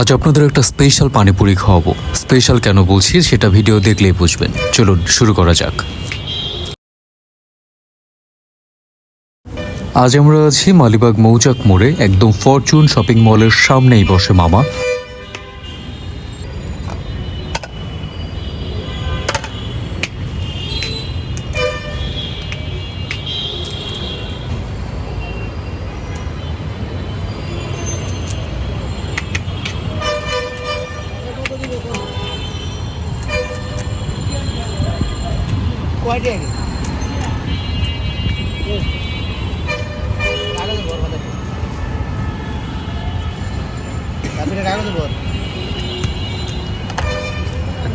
আজ আপনাদের একটা স্পেশাল পানিপুরি খাওয়াবো। স্পেশাল কেন বলছি, সেটা ভিডিও দেখলেই বুঝবেন। চলুন, শুরু করা যাক। আজ আমরা আছি মালিবাগ মৌচাক মোড়ে, একদম ফরচুন শপিং মলের সামনেই বসে মামা।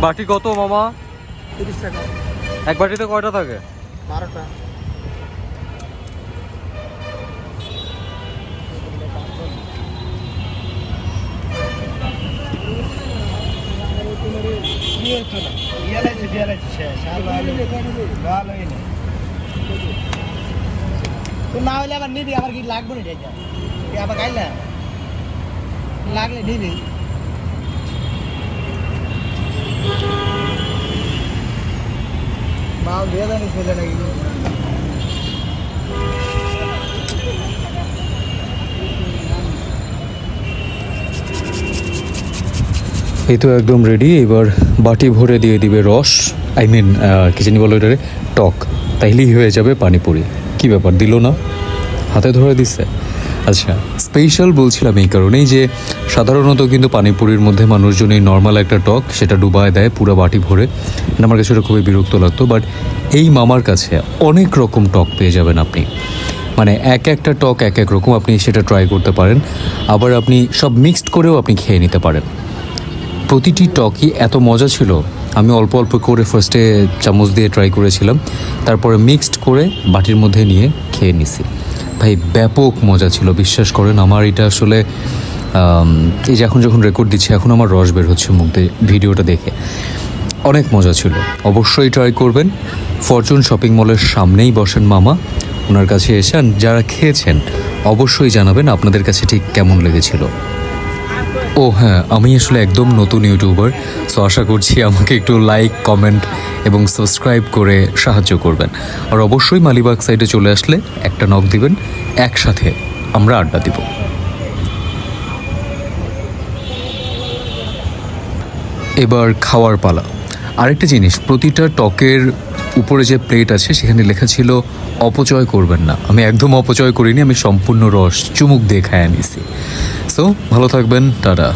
বাটি কত মামা? তিরিশ টাকা। এক বাটিতে কয়টা থাকে? বারোটা। না হলে আবার নিবি আবার কি লাগবে না এটা আবার খাইলে লাগলে নিবি। মাও দিয়ে জানি ছেলে নাকি? এই তো একদম রেডি এবার বাটি ভরে দিয়ে দিবে রস। আই মিন কি জানি বলো এটারে টক। তাইলেই হয়ে যাবে পানিপুরি। কি ব্যাপার? দিল না? হাতে ধরে দিচ্ছে আচ্ছা স্পেশাল বলছিলাম এই কারণেই যে সাধারণত কিন্তু পানিপুরির মধ্যে মানুষজন এই নর্মাল একটা টক, সেটা ডুবায় দেয় পুরো বাটি ভরে। আমার কাছে ওটা খুবই বিরক্ত লাগতো বাট এই মামার কাছে অনেক রকম টক পেয়ে যাবেন আপনি। মানে এক একটা টক এক এক রকম, আপনি সেটা ট্রাই করতে পারেন। আবার আপনি সব মিক্সড করেও আপনি খেয়ে নিতে পারেন। প্রতিটি টকই এত মজা ছিল। আমি অল্প অল্প করে ফার্স্টে চামচ দিয়ে ট্রাই করেছিলাম। তারপরে মিক্সড করে বাটির মধ্যে নিয়ে খেয়ে নিছি। ভাই, ব্যাপক মজা ছিল, বিশ্বাস করেন। আমার এটা আসলে এই যে এখন যখন রেকর্ড দিচ্ছি, এখন আমার রস বের হচ্ছে মুখ দিয়ে ভিডিওটা দেখে। অনেক মজা ছিল। অবশ্যই ট্রাই করবেন। ফরচুন শপিং মলের সামনেই বসেন মামা, ওনার কাছে এসে যারা খেয়েছেন, অবশ্যই জানাবেন আপনাদের কাছে ঠিক কেমন লেগেছিল। ও হ্যাঁ আমি আসলে একদম নতুন ইউটিউবার সো আশা করছি আমাকে একটু লাইক কমেন্ট এবং সাবস্ক্রাইব করে সাহায্য করবেন। আর অবশ্যই মালিবাগ সাইডে চলে আসলে একটা নক দিবেন, একসাথে আমরা আড্ডা দিব। এবার খাওয়ার পালা। আরেকটা জিনিস, প্রতিটা টকের উপরে যে প্লেট আছে, সেখানে লেখা ছিল, অপচয় করবেন না। আমি একদম অপচয় করিনি, আমি সম্পূর্ণ রস, চুমুক দিয়ে খায় নিছি। সো ভালো থাকবেন টাটা।